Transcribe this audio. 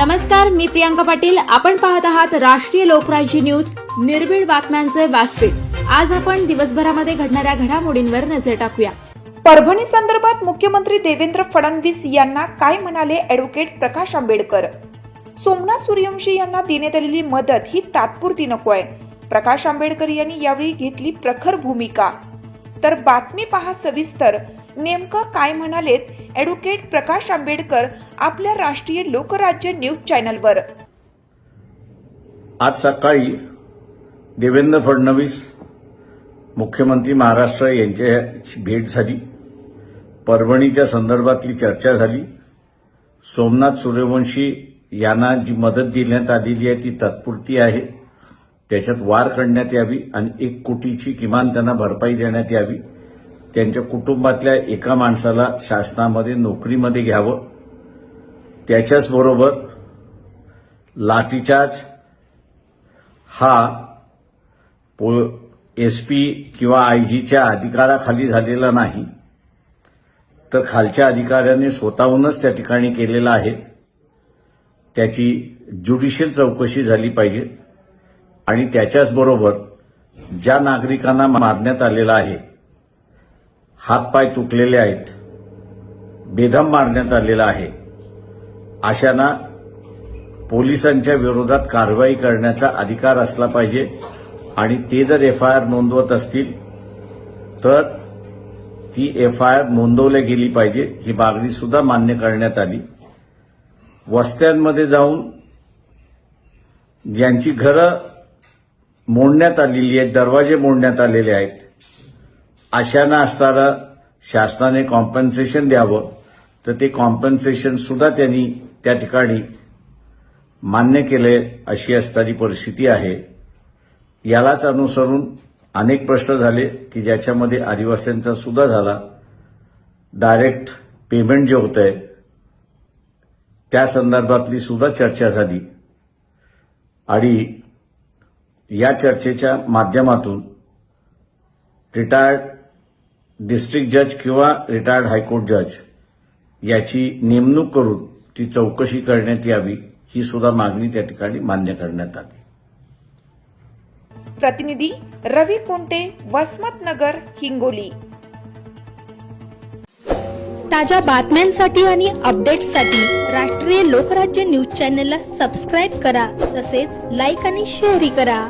नमस्कार मी प्रियांका पाटील. आपण पाहत आहात राष्ट्रीय लोकराज्य न्यूज. निर्भीड बातम्यांचे व्यासपीठ. आज आपण दिवसभरामध्ये घडणाऱ्या घडामोडींवर नजर टाकूया. परभणी संदर्भात मुख्यमंत्री देवेंद्र फडणवीस यांना काय म्हणाले ॲडव्होकेट प्रकाश आंबेडकर? सोमनाथ सूर्यवंशी यांना देण्यात आलेली मदत ही तात्पुरती नको आहे. प्रकाश आंबेडकर यांनी यावेळी घेतली प्रखर भूमिका. तर बातमी पहा सविस्तर. नेमकं काय म्हणालेत? ॲडव्होकेट प्रकाश आंबेडकर आपल्या राष्ट्रीय लोकराज्य न्यूज चॅनलवर. आज सकाळी देवेंद्र फडणवीस मुख्यमंत्री महाराष्ट्र यांच्याशी भेट झाली. परभणीच्या संदर्भातली चर्चा झाली. सोमनाथ सूर्यवंशी यांना जी मदत देण्यात आलेली आहे ती तात्पुरती आहे. त्याच्यात वार करण्यात यावी आणि एक कोटीची किमान त्यांना भरपाई देण्यात यावी. त्यांच्या कुटुंबातल्या एका माणसाला शासनामध्ये नोकरीमध्ये घ्यावं. त्याच्याचबरोबर लाठीचार्ज हा एस पी किंवा आयजीच्या अधिकाराखाली झालेला नाही. तर खालच्या अधिकाऱ्याने स्वतःहूनच त्या ठिकाणी केलेला आहे. त्याची ज्युडिशियल चौकशी झाली पाहिजे. आणि त्याच्याचबरोबर ज्या नागरिकांना मारण्यात आलेला आहे हातपाय तुटलेले आहेत. बेदम मारण्यात आलेला आहे. अशांना पोलिसांच्या विरोधात कारवाई करण्याचा अधिकार असला पाहिजे आणि ते जर एफ आय आर नोंदवत असतील तर ती एफ आय आर नोंदवल्या गेली पाहिजे ही मागणी सुद्धा मान्य करण्यात आली. वस्त्यांमध्ये जाऊन ज्यांची घरं मोडण्यात आलेली आहेत दरवाजे मोडण्यात आलेले आहेत अशांना असताना शासनाने कॉम्पन्सेशन द्यावं. तर ते कॉम्पन्सेशन सुद्धा त्यांनी त्या ठिकाणी मान्य केले अशी असणारी परिस्थिती आहे. यालाच अनुसरून अनेक प्रश्न झाले की ज्याच्यामध्ये आदिवासींचा सुद्धा झाला. डायरेक्ट पेमेंट जे होत आहे त्या संदर्भातली सुद्धा चर्चा झाली. आणि या चर्चेच्या माध्यमातून रिटायर्ड डिस्ट्रिक्ट जज किंवा रिटायर्ड हायकोर्ट जज याची नेमणूक करून ती चौकशी करण्यात यावी ही सुद्धा मागणी त्या ठिकाणी मान्य करण्यात आली. प्रतिनिधी रवी कोंटे वसमतनगर हिंगोली. ताज्या बातम्यांसाठी आणि अपडेट्ससाठी राष्ट्रीय लोकराज्य न्यूज चॅनलला सबस्क्राईब करा तसेच लाईक आणि शेअरही करा.